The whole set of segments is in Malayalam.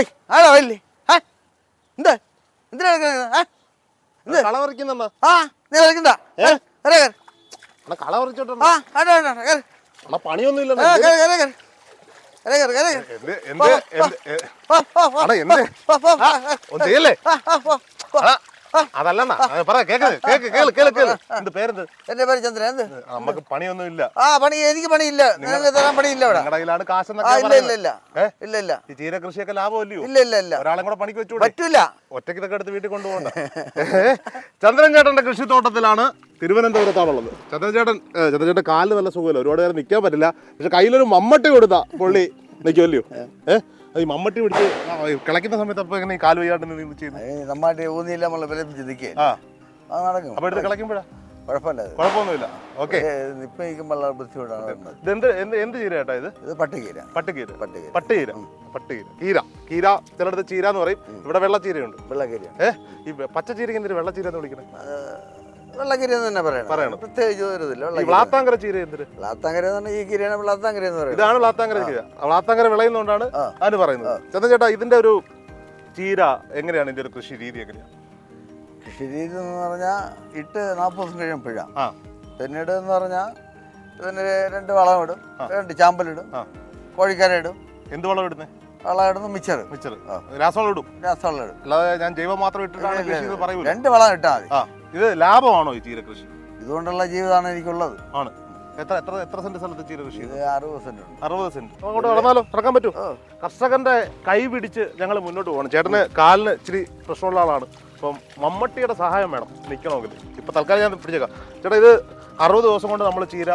ഓയ് ആടാ വല്ലേ ആ എന്ത്? എന്തിനാ ആ എന്ത്? കള പറിക്കുന്നമ്മ. ആ നീ കളിക്കണ്ട. ഏ? കയറി കയറി. കള പറിച്ചോട്ടോ ആ ആടാ ആടാ കയറി. അണ്ണാ പണിയൊന്നും ഇല്ല കയറി കയറി കയറി. കയറി കയറി കയറി എന്ത് എന്ത് എന്ത് എ-. അടാ, എന്ത്? ഒന്ന് ചെയ്യല്ലേ? ആ, ആ, പോ, പോ. അതാ, അതല്ലണ്ണാ അത് പറ കേക്ക് കേക്ക് കേൾ കേൾ കേൾ. എന്ത് പേരെന്ത്? എന്റെ പേര് ചന്ദ്രൻ എന്ത്? നമുക്ക് പണിയൊന്നും ഇല്ല. ആ പണി എനിക്ക് പണിയില്ല. നിങ്ങൾക്ക് തരാൻ പണിയില്ല ഇവിടെ. നിങ്ങളുടെ കയ്യിലാണ് ഇല്ല ഇല്ല ഇല്ല. ഇല്ല ഇല്ല. ഈ ചീര കൃഷിയൊക്കെ ലാഭമല്ലയോ? ഇല്ല ഇല്ല ഇല്ല. ഒരാളെ കൂടെ പണിക്ക് വെച്ചു പറ്റൂല. ഒറ്റയ്ക്ക് ഇതൊക്കെ എടുത്ത് വീട്ടിൽ കൊണ്ടുപോകണ്ട. ചന്ദ്രൻ ചേട്ടന്റെ കൃഷിത്തോട്ടത്തിലാണ് തിരുവനന്തപുരത്താണുള്ളത് ചന്ദ്രൻ ചേട്ടൻ ചന്ദ്രൻ ചേട്ടൻ കാലിന് നല്ല സുഖമില്ല? ഒരുപാട് നേരം നിൽക്കാൻ പറ്റില്ല. പക്ഷെ കയ്യിലൊരു മമ്മട്ടി കൊടുത്താ പുള്ളി നിൽക്കുമല്ലയോ ഏഹ് ഈ മമ്മട്ടി പിടിച്ച് കിളക്കുന്ന സമയത്ത് അപ്പൊ എങ്ങനെ കാലു വയ്യാണ്ട് നിന്ന് ചെയ്യുന്നത്? നമ്മാട്ടി ഊന്നിയില്ല നമ്മളെ വില ആ. അത് നടക്കും. അപ്പൊ എടുത്ത് കിളയ്ക്കുമ്പോഴാ? കുഴപ്പമില്ല അത്. കുഴപ്പമൊന്നുമില്ല. ഓക്കെ. ഇപ്പൊ നിൽക്കുമ്പോൾ ബുദ്ധിമുട്ടാണ് വരുന്നത് ഇതെന്ത് എന്ത് എന്ത് ചീര ചേട്ടാ ഇത്? ഇത് പട്ടികീര. പട്ടുകീര. പട്ടുകീര. പട്ടുകീര. പട്ടുകീര. കീര. കീര ചിലടത്ത് ചീര എന്ന് പറയും ഇവിടെ വെള്ളച്ചീരയുണ്ട് ഏഹ് ഈ പച്ചച്ചീരക്ക് എന്തിനു വെള്ളച്ചീര എന്ന് വിളിക്കുന്നത് വെള്ളക്കീര എന്ന് തന്നെ പറയണം. പറയണം. പ്രത്യേകിച്ച് ഒരു ഇതില്ല വ്ളാത്താങ്കര ചീര എന്തിന് വ്ളാത്താങ്കര എന്ന് പറഞ്ഞാൽ ഈ കിരിയാണ് വ്ളാത്താങ്കര എന്ന് പറയുന്നത്. ഇതാണ് വ്ളാത്താങ്കര ചീര. ആ വിളയുന്നതുകൊണ്ടാണ്. അതിന് പറയുന്നത്. ചന്ദ്രൻ ചേട്ടാ ഇതിന്റെ ഒരു ചീര എങ്ങനെയാണ് ഇതിന്റെ ഒരു കൃഷി രീതി എങ്ങനെയാണ്? കൃഷി രീതി എന്ന് പറഞ്ഞാൽ ഇട്ട് നാൽപ്പത് ദിവസം കഴിയുമ്പോഴാണ് ആ. പിന്നീട് എന്ന് പറഞ്ഞാൽ ഇതിന് രണ്ട് വളം ഇടും രണ്ട് ചാമ്പലിടും കോഴിക്കര ഇടും. എന്ത് വളം ഇടുന്നത് വളം ഇടുന്നു മിച്ചർ മിച്ചർ. രാസവളം ഇടും? രാസവളം ഇടും. അല്ലാതെ ഞാൻ ജൈവം മാത്രം ഇട്ടിട്ടാണ് രണ്ട് വളം ഇട്ടാൽ മതി. ഇത് ലാഭമാണോ ഈ ചീരകൃഷി ഇതുകൊണ്ടുള്ള ജീവിതമാണ് എനിക്കുള്ളത്. ആണ്. എത്ര എത്ര എത്ര സെന്റ് സ്ഥലത്ത് ചീര കൃഷി ഇത് അറുപത് സെന്റ് ഉണ്ട്. അറുപത് സെന്റ്. അങ്ങോട്ട് വളർന്നാലോ നടക്കാൻ പറ്റും. കർഷകന്റെ കൈ പിടിച്ച് ഞങ്ങൾ മുന്നോട്ട് പോകണം ചേട്ടന് കാലിന് ഇച്ചിരി പ്രശ്നമുള്ള ആളാണ്. അപ്പം മമ്മട്ടിയുടെ സഹായം വേണം നിൽക്കണമെങ്കിൽ ഇപ്പൊ തൽക്കാലം ഞാൻ പിടിച്ചേക്കാം. ചേട്ടാ ഇത് അറുപത് ദിവസം കൊണ്ട് നമ്മൾ ചീര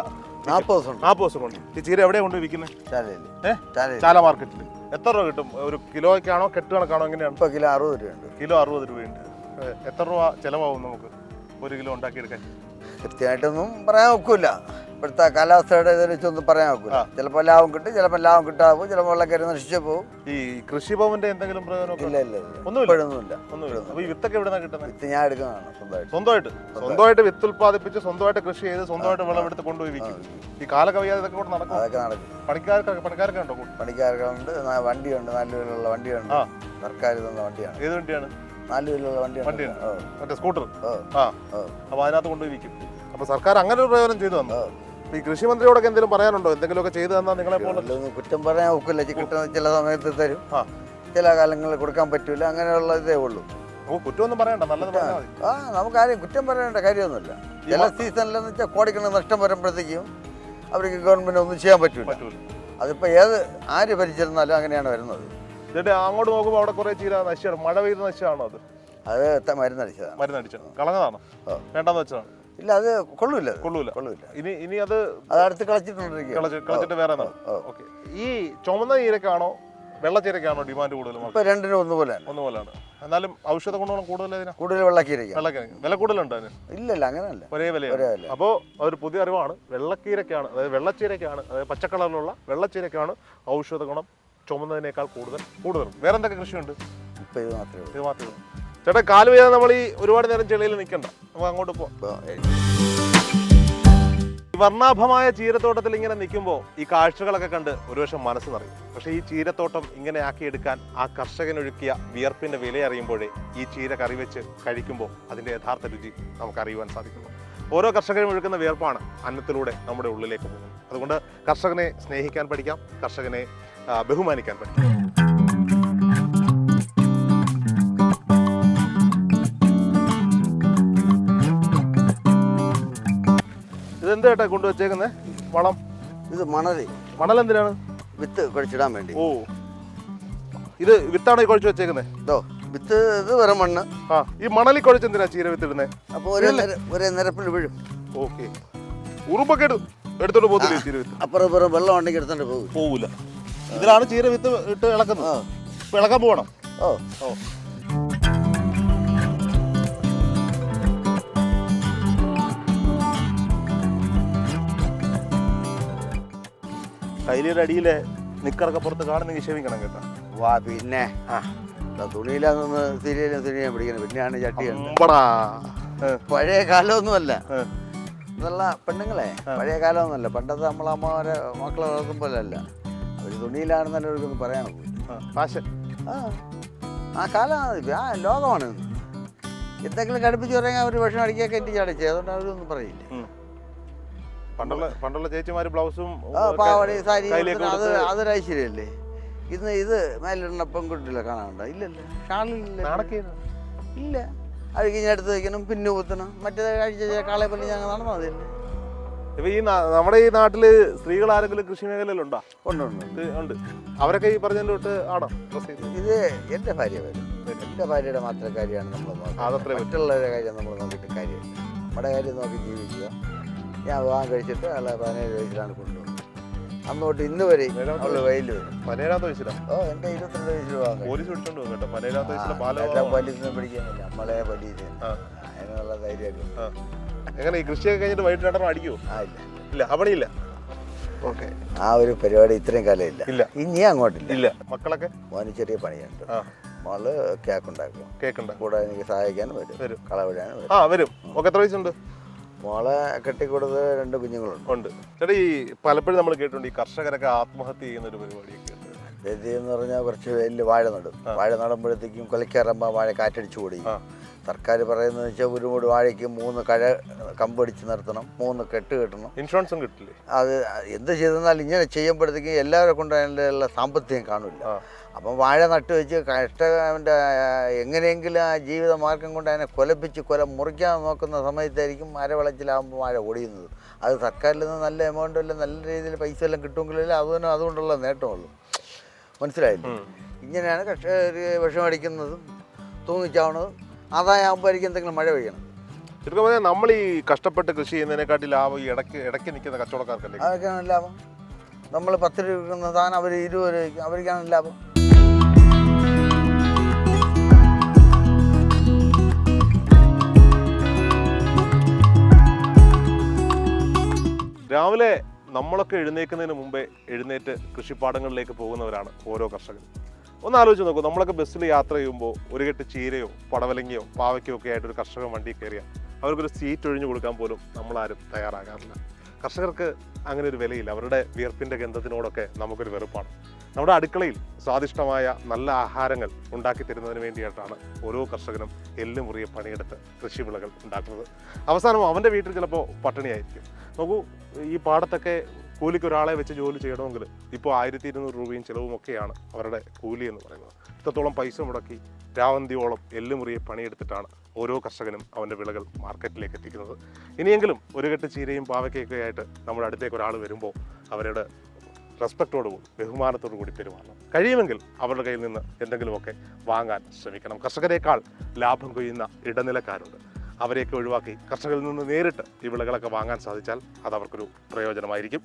നാൽപ്പത് ദിവസം നാൽപ്പത് ദിവസം കൊണ്ട്. ഈ ചീര എവിടെയാണ് കൊണ്ട് വിൽക്കുന്നത് ചാല മാർക്കറ്റിൽ എത്ര രൂപ കിട്ടും? ഒരു കിലോയ്ക്കാണോ കെട്ട് കണക്കാണോ എങ്ങനെയാണ്? ഇപ്പൊ കിലോ അറുപത് രൂപയുണ്ട്. കിലോ അറുപത് രൂപയുണ്ട്. എത്ര രൂപ ചിലവാകും നമുക്ക്? ഒരു കിലോ ഉണ്ടാക്കിയെടുക്കാൻ? കൃത്യമായിട്ടൊന്നും പറയാൻ ഒക്കില്ല. ഇപ്പോഴത്തെ കാലാവസ്ഥയുടെ ഇതിൽ വെച്ചൊന്നും പറയാൻ ഒക്കില്ല. ചിലപ്പോൾ ലാഭം കിട്ടും ചിലപ്പോൾ ലാഭം കിട്ടാവും ചിലപ്പോൾ വെള്ളക്കരി നശിച്ചു പോകും. ഈ കൃഷിഭവന്റെ എന്തെങ്കിലും പ്രയോജനം ഇല്ല ഇല്ല ഒന്നുമില്ല? ഒന്നുമില്ല. ഈ വിത്തൊക്കെ എവിടെ കിട്ടുന്നത് വിത്ത് ഞാൻ എടുക്കുന്നതാണ് സ്വന്തമായിട്ട്. സ്വന്തമായിട്ട്? സ്വന്തമായിട്ട്. വിത്ത് ഉൽപ്പാദിപ്പിച്ച് സ്വന്തമായിട്ട് കൃഷി ചെയ്ത് സ്വന്തമായിട്ട് വിളവെടുത്ത് കൊണ്ടുപോയി വിൽക്കും. ഈ കാലകവിയാതെ ഇതൊക്കെ കൂടെ നടക്കും? അതൊക്കെ നടക്കും. പണിക്കാർക്ക് പണിക്കാരൊക്കെ ഉണ്ടോ പണിക്കാരൊക്കെ ഉണ്ട്. വണ്ടിയുണ്ട് നല്ല വണ്ടിയുണ്ട്. സർക്കാർ തന്ന വണ്ടിയാണ്. ഏത് വണ്ടിയാണ്? നാല് വീലുള്ള വണ്ടിയാണ് വണ്ടിയുണ്ട്. മറ്റേ സ്കൂട്ടർ. ആ. ആ. ഓ. അപ്പൊ അതിനകത്ത് കൊണ്ടുപോയിരിക്കും. അപ്പോൾ അപ്പൊ സർക്കാർ അങ്ങനെ ഒരു പ്രയോജനം ചെയ്തു തന്നു. ഈ കൃഷി മന്ത്രിയോടൊക്കെ എന്തെങ്കിലും പറയാനുണ്ടോ? എന്തെങ്കിലുമൊക്കെ ചെയ്തു തന്നാൽ നിങ്ങളെ പോലെ? കുറ്റം പറയാൻ ഒക്കില്ല. കിട്ടുന്ന ചില സമയത്ത് തരും. ആ. ചില കാലങ്ങളിൽ കൊടുക്കാൻ പറ്റൂല. അങ്ങനെയുള്ള ഇതേ ഉള്ളൂ. ഓ കുറ്റമൊന്നും പറയണ്ട. നല്ലത് പറഞ്ഞാൽ മതി. ആ നമുക്ക് ആരെയും കുറ്റം പറയേണ്ട കാര്യമൊന്നുമില്ല. ചില സീസണിലെന്ന് വെച്ചാൽ കോടിക്കണ നഷ്ടം വരുമ്പോഴത്തേക്കും അവർക്ക് ഗവൺമെന്റ് ഒന്നും ചെയ്യാൻ പറ്റൂല. അതിപ്പോ അതിപ്പോൾ ഏത് ആര് ഭരിച്ചിരുന്നാലും അങ്ങനെയാണ് വരുന്നത്. എന്നിട്ട് അങ്ങോട്ട് നോക്കുമ്പോൾ അവിടെ കുറെ ചീര നശിച്ചാണ്. മഴ പെയ്ത് നശിച്ചാണോ അത്? അത് മരുന്നടിച്ചതാണ് മരുന്നടിച്ചതാണ് കളഞ്ഞതാണോ. വേണ്ടെന്ന് വെച്ചതാണ്? ഇല്ല അത് കൊള്ളൂല. കൊള്ളൂല കൊള്ളൂല ഇനി ഇനി അത് അത് അടുത്ത് കളിച്ചിട്ടുണ്ട് കളിച്ചിട്ട് വേറെ. ഓക്കെ. ഈ ചുമന്ന ചീരക്കാണോ വെള്ളച്ചീരക്കാണോ ഡിമാൻഡ് കൂടുതൽ ഇപ്പൊ രണ്ടിനും ഒന്നുപോലെ ഒന്നുപോലെയാണ്. എന്നാലും ഔഷധ ഗുണങ്ങളും കൂടുതൽ കൂടുതൽ വെള്ളക്കീരക്ക വെള്ളക്കിഴങ്ങ് വില കൂടുതലുണ്ട് അതിന്? ഇല്ലല്ല അങ്ങനെയല്ല. ഒരേ ഒരേ വില. അപ്പോൾ അതൊരു പുതിയ അറിവാണ്. വെള്ളക്കീരക്കാണ് അതായത് വെള്ളച്ചീരക്കാണ് അതായത് പച്ചക്കളറിലുള്ള വെള്ളച്ചീരക്കാണ് ഔഷധ ഗുണം ചുമന്നതിനേക്കാൾ കൂടുതൽ കൂടുതൽ വേറെ എന്തൊക്കെ കൃഷിയുണ്ട്? ഇപ്പൊ ഇത് മാത്രമേ ഉള്ളൂ. ഇത് മാത്രമേ ഉള്ളൂ. ചേട്ടാ കാൽ വയ്യാതെ നമ്മൾ ഈ ഒരുപാട് നേരം ചെളിയിൽ നിൽക്കണ്ട. നമുക്ക് അങ്ങോട്ട് പോവാം. ഈ വർണാഭമായ ചീരത്തോട്ടത്തിൽ ഇങ്ങനെ നിൽക്കുമ്പോൾ ഈ കാഴ്ചകളൊക്കെ കണ്ട് ഒരുപക്ഷെ മനസ്സ് നിറയും. പക്ഷെ ഈ ചീരത്തോട്ടം ഇങ്ങനെ ആക്കിയെടുക്കാൻ ആ കർഷകനൊഴുക്കിയ വിയർപ്പിന്റെ വില അറിയുമ്പോഴേ ഈ ചീര കറി വെച്ച് കഴിക്കുമ്പോൾ അതിന്റെ യഥാർത്ഥ രുചി നമുക്ക് അറിയുവാൻ സാധിക്കുന്നു. ഓരോ കർഷകനും ഒഴുക്കുന്ന വിയർപ്പാണ് അന്നത്തിലൂടെ നമ്മുടെ ഉള്ളിലേക്ക് പോകുന്നത്. അതുകൊണ്ട് കർഷകനെ സ്നേഹിക്കാൻ പഠിക്കാം കർഷകനെ ബഹുമാനിക്കാൻ പറ്റും. ഇതെന്താ ചേട്ടാ കൊണ്ടുവച്ചേക്കുന്നത് വളം. ഇത് മണൽ മണൽ എന്തിനാണ്? വിത്ത് കുഴച്ചിടാൻ വേണ്ടി. ഓ. ഇത് വിത്താണ് ഈ കുഴച്ച് വെച്ചേക്കുന്നത് ഇതോ വിത്ത് ഇത് വെറും മണ്ണ്. ആ ഈ മണലിൽ കുഴച്ച് എന്തിനാ ചീര വിത്തിടുന്നത് അപ്പോൾ ഒരേ ഒരേ നിരപ്പിൽ വീഴും. ഓക്കെ. ഉറുമ്പൊക്കെ എടു എടുത്തോണ്ട് പോകത്തില്ലേ ചീര വിത്ത്? അപ്പുറം ഇപ്പുറം വെള്ളം ഉണ്ടെങ്കിൽ എടുത്തോണ്ട് പോകും പോകൂല ഇതിലാണ് ചീര വിത്ത് ഇട്ട് ഇളക്കുന്നത്. ഇപ്പൊ ഇളക്കാൻ പോകണം. ഓ ഓ. കൈലിയുടെ അടിയിലെ നിക്കറൊക്കെ പുറത്ത് കാണുന്നെങ്കിൽ ക്ഷമിക്കണം കേട്ടോ. വാ പിന്നെ. ആ. തുണിയിലാന്ന് തിരിയും തിരിയാൻ പിടിക്കണം. പിന്നെയാണ് ഏ, പഴയ കാലമൊന്നുമല്ല. ഇതല്ല പെണ്ണുങ്ങളെ. പഴയ കാലമൊന്നുമല്ല. പണ്ടത്തെ നമ്മളമ്മമാരെ മക്കളെ വളർത്തും പോലെ തുണിയിലാണെന്ന് തന്നെ ഒരു പറയാൻ ഫാഷൻ ആ ആ കാലമാണ് ആ ലോകമാണ് ഇന്ന്. എന്തെങ്കിലും കടുപ്പിച്ച് പറയാൻ അവർ വിഷം അടിക്കൊക്കെ എന്റെ ചടച്ചത് അതുകൊണ്ട് അവരൊന്നും പറയില്ല. പണ്ടുള്ള പണ്ടുള്ള ചേച്ചിമാർ ബ്ലൗസും പാവാടി സാരി അത് അതൊരു ഐശ്വര്യല്ലേ? ഇന്ന് ഇത് മേലിടുന്ന പെൺകുട്ടികളെ കാണാനുണ്ടോ ഇല്ലല്ലോ. ഷാളില്ല ഇല്ല. അഴുകിഞ്ഞെടുത്ത് വയ്ക്കണം പിന്നെ കുത്തണം. മറ്റേ കഴിച്ച കാളെ പോലെ ഞങ്ങൾ നടന്നാൽ മതിയല്ലേ? ഇപ്പൊ ഈ നമ്മുടെ ഈ നാട്ടിൽ സ്ത്രീകൾ ആരെങ്കിലും കൃഷി മേഖലയിലുണ്ടോ? ഉണ്ട് ഉണ്ട്. ഉണ്ട്. അവരൊക്കെ ഈ പറഞ്ഞതിന്റെ തൊട്ട് ആണോ? ഇത് എന്റെ ഭാര്യ വരും. എന്റെ ഭാര്യയുടെ മാത്രം കാര്യമാണ് നമ്മൾ. മറ്റുള്ളവരുടെ കാര്യം നമ്മൾ നോക്കിയിട്ട് കാര്യമില്ല. നമ്മുടെ കാര്യം നോക്കി ജീവിക്കുക. ഞാൻ വിവാഹം കഴിച്ചിട്ട് അല്ല പതിനേഴ് വയസ്സിലാണ് കൊണ്ടുപോകുന്നത്. അന്നോട്ട് ഇന്ന് വരെ അവൾ വയലിൽ വരും. പതിനേഴാമത്തെ വയസ്സിലാ? ഓ എന്റെ ഇരുപത്തിരണ്ട് വയസ്സിൽ വിവാഹം പോലീസ് പിടിച്ചോണ്ട് പോകും കേട്ടോ? പതിനേഴാമത്തെ വയസ്സിലെ ആ, ബാല എല്ലാം പോലീസിനെ നമ്മളെ ആ. അതിനുള്ള ഉണ്ട്. എങ്ങനെ ഈ കൃഷിയൊക്കെ കഴിഞ്ഞിട്ട് വൈകിട്ട് രണ്ടെണ്ണം ആ ഇല്ല. ഇല്ല അവണിയില്ല ഓക്കെ. ആ ഒരു പരിപാടി ഇത്രയും കാലം ഇല്ല. ഇല്ല ഇനി അങ്ങോട്ടില്ല. ഇല്ല. മക്കളൊക്കെ? മോന് ചെറിയ പണിയുണ്ട്. ആ. മോൾ കേക്ക് ഉണ്ടാക്കും. കേക്ക് കൂടെ എനിക്ക് സഹായിക്കാനും വരും. കളവിടാനും വരും. ആ വരും. ഒക്കെ എത്ര വയസ്സുണ്ട്? മോളെ കെട്ടിക്കൊടുത്ത് രണ്ട് കുഞ്ഞുങ്ങളുണ്ട്. ഉണ്ട്. ചേട്ടാ ഈ പലപ്പോഴും നമ്മൾ കേട്ടിട്ടുണ്ട് ഈ കർഷകരൊക്കെ ആത്മഹത്യ ചെയ്യുന്ന ഒരു പരിപാടിയൊക്കെ ഉണ്ട്. എന്ന് പറഞ്ഞാൽ കുറച്ച് വലിയ വാഴ നടും വാഴ നടുമ്പോഴത്തേക്കും കൊലക്കാറമ്പ വാഴ കാറ്റടിച്ചു ഓടി. ആ. സർക്കാർ പറയുന്നത് വെച്ചാൽ ഒരു മൂട് വാഴയ്ക്ക് മൂന്ന് കഴ കമ്പടിച്ച് നിർത്തണം മൂന്ന് കെട്ട് കെട്ടണം. ഇൻഷുറൻസും കിട്ടില്ലേ? അത് എന്ത് ചെയ്തെന്നാൽ ഇങ്ങനെ ചെയ്യുമ്പോഴത്തേക്കും എല്ലാവരെ കൊണ്ട് അതിന്റെ സാമ്പത്തികം കാണില്ല. അപ്പം വാഴ നട്ട് വെച്ച് കഷ്ടവന്റെ എങ്ങനെയെങ്കിലും ആ ജീവിത മാർഗം കൊണ്ട് അതിനെ കൊലപ്പിച്ച് കൊല മുറിക്കാൻ നോക്കുന്ന സമയത്തായിരിക്കും മരവിളച്ചിലാകുമ്പോൾ വാഴ ഓടിയുന്നത്. അത് സർക്കാരിൽ നിന്ന് നല്ല എമൗണ്ട് എല്ലാം നല്ല രീതിയിൽ പൈസ എല്ലാം കിട്ടുമെങ്കിലല്ലേ അതിന് അതുകൊണ്ടുള്ള നേട്ടമുള്ളൂ. മനസ്സിലായില്ലേ. ഇങ്ങനെയാണ് കർഷകർ വിഷമടിക്കുന്നതും തൂങ്ങിച്ചാവുന്നതും ആദായമാകുമ്പോഴായിരിക്കും എന്തെങ്കിലും മഴ പെയ്യണം. ചുരുക്കം പറഞ്ഞാൽ നമ്മൾ ഈ കഷ്ടപ്പെട്ട് കൃഷി ചെയ്യുന്നതിനെക്കാട്ടി ലാഭം ഈ ഇടയ്ക്ക് ഇടയ്ക്ക് നിൽക്കുന്ന കച്ചവടക്കാർക്കല്ലേ? അതൊക്കെയാണ് ലാഭം. നമ്മൾ പത്ത് രൂപ വിൽക്കുന്ന സാധനം അവർ ഇരുപത് രൂപയ്ക്ക് അവർക്കാണ് ലാഭം. രാവിലെ നമ്മളൊക്കെ എഴുന്നേൽക്കുന്നതിന് മുമ്പേ എഴുന്നേറ്റ് കൃഷിപ്പാടങ്ങളിലേക്ക് പോകുന്നവരാണ് ഓരോ കർഷകരും. ഒന്ന് ആലോചിച്ച് നോക്കൂ. നമ്മളൊക്കെ ബസ്സിൽ യാത്ര ചെയ്യുമ്പോൾ ഒരു കെട്ട് ചീരയോ പടവലങ്ങിയോ പാവയ്ക്കോ ഒക്കെ ആയിട്ട് ഒരു കർഷകൻ വണ്ടി കയറിയാൽ അവർക്കൊരു സീറ്റ് ഒഴിഞ്ഞു കൊടുക്കാൻ പോലും നമ്മളാരും തയ്യാറാകാറില്ല. കർഷകർക്ക് അങ്ങനെ ഒരു വിലയില്ല. അവരുടെ വിയർപ്പിന്റെ ഗന്ധത്തിനോടൊക്കെ നമുക്കൊരു വെറുപ്പാണ്. നമ്മുടെ അടുക്കളയിൽ സ്വാദിഷ്ടമായ നല്ല ആഹാരങ്ങൾ ഉണ്ടാക്കി തരുന്നതിന് വേണ്ടിയിട്ടാണ് ഓരോ കർഷകനും എല്ലും മുറിയെ പണിയെടുത്ത് കൃഷിവിളകൾ ഉണ്ടാക്കുന്നത്. അവസാനം അവന്റെ വീട്ടിൽ ചിലപ്പോൾ പട്ടിണിയായിരിക്കും. നോക്കൂ ഈ പാടത്തൊക്കെ കൂലിക്ക് ഒരാളെ വെച്ച് ജോലി ചെയ്യണമെങ്കിൽ ഇപ്പോൾ ആയിരത്തി ഇരുന്നൂറ് രൂപയും ചിലവും ഒക്കെയാണ് അവരുടെ കൂലി എന്ന് പറയുന്നത്. ഇത്രത്തോളം പൈസ മുടക്കി രാവന്തിയോളം എല്ലുമുറിയെ പണിയെടുത്തിട്ടാണ് ഓരോ കർഷകനും അവന്റെ വിളകൾ മാർക്കറ്റിലേക്ക് എത്തിക്കുന്നത്. ഇനിയെങ്കിലും ഒരു കെട്ട് ചീരയും പാവയ്ക്കൊക്കെ ആയിട്ട് നമ്മുടെ അടുത്തേക്ക് ഒരാൾ വരുമ്പോൾ അവരുടെ റെസ്പെക്റ്റോട് കൂടി ബഹുമാനത്തോടു കൂടി പെരുമാറണം. കഴിയുമെങ്കിൽ അവരുടെ കയ്യിൽ നിന്ന് എന്തെങ്കിലുമൊക്കെ വാങ്ങാൻ ശ്രമിക്കണം. കർഷകരെക്കാൾ ലാഭം കൊയ്യുന്ന ഇടനിലക്കാരുണ്ട്. അവരെയൊക്കെ ഒഴിവാക്കി കർഷകരിൽ നിന്ന് നേരിട്ട് ഈ വിളകളൊക്കെ വാങ്ങാൻ സാധിച്ചാൽ അത് അവർക്കൊരു പ്രയോജനമായിരിക്കും.